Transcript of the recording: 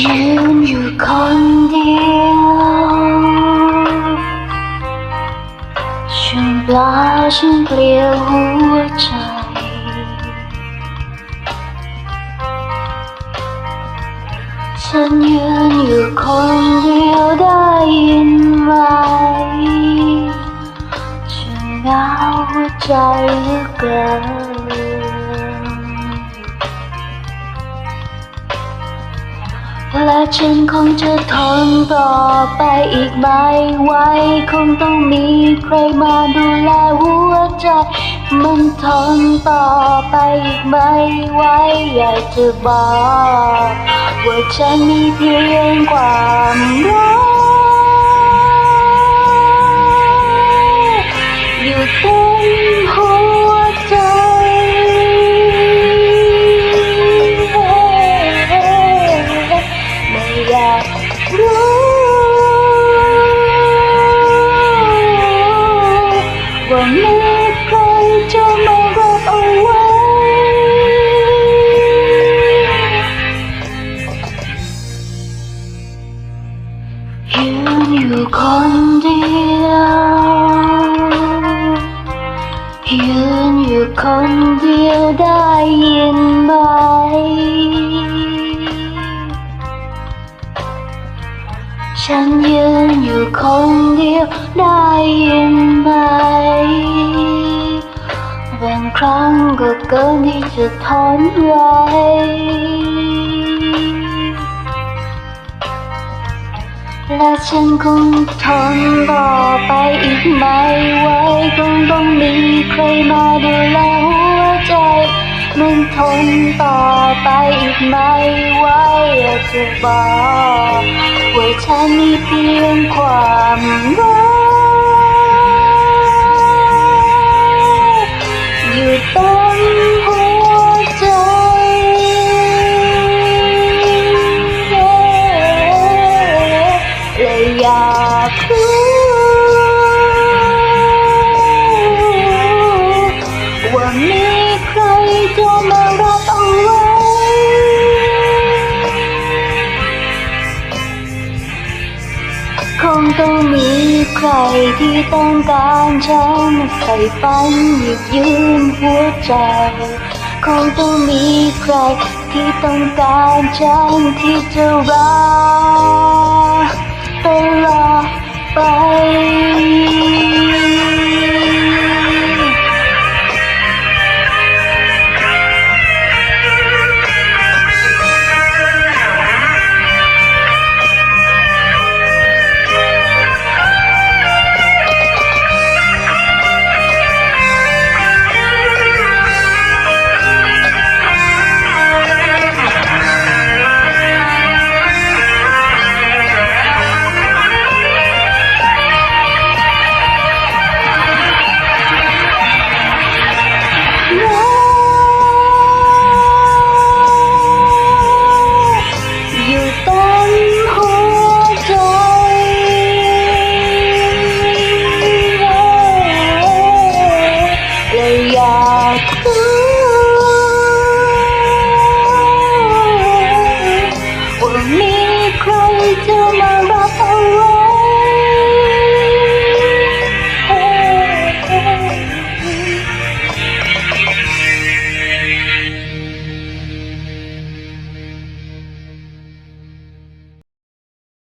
ยืนอยู่คนเดียวฉันเปล่าฉันเปลี่ยวหัว ฉันคงจะทนต่อไปอีกไม่ไหวคงต้องมีใครมาดูแลหัวใจ มันทนต่อไปอีกไม่ไหวอยากจะบอกว่าฉันมีเพียงความรักอยู่เต็ม ว่ามีใครจะม ฉันยืนอยู่คนเดียวได้ยินไหมบางครั้งก็เกินที่จะทนไว้และฉันคงทนต่อไปอีกไม่ไหวคงต้องมีใครมาดูแลหัวใจมันทนต่อไปอีกไม่ไหวอยากจะบอก ฉันมีเพียงความรักอยู่เต็มหัวใจและอยากรู้ว่ามีใครจะมา ต้องมีใครที่ต้องการฉันใส่ฝันหยิบยืนหัวใจ คงต้องมีใครที่ต้องการฉันที่จะรัก ว่ามีใครจะมารับเอาไว้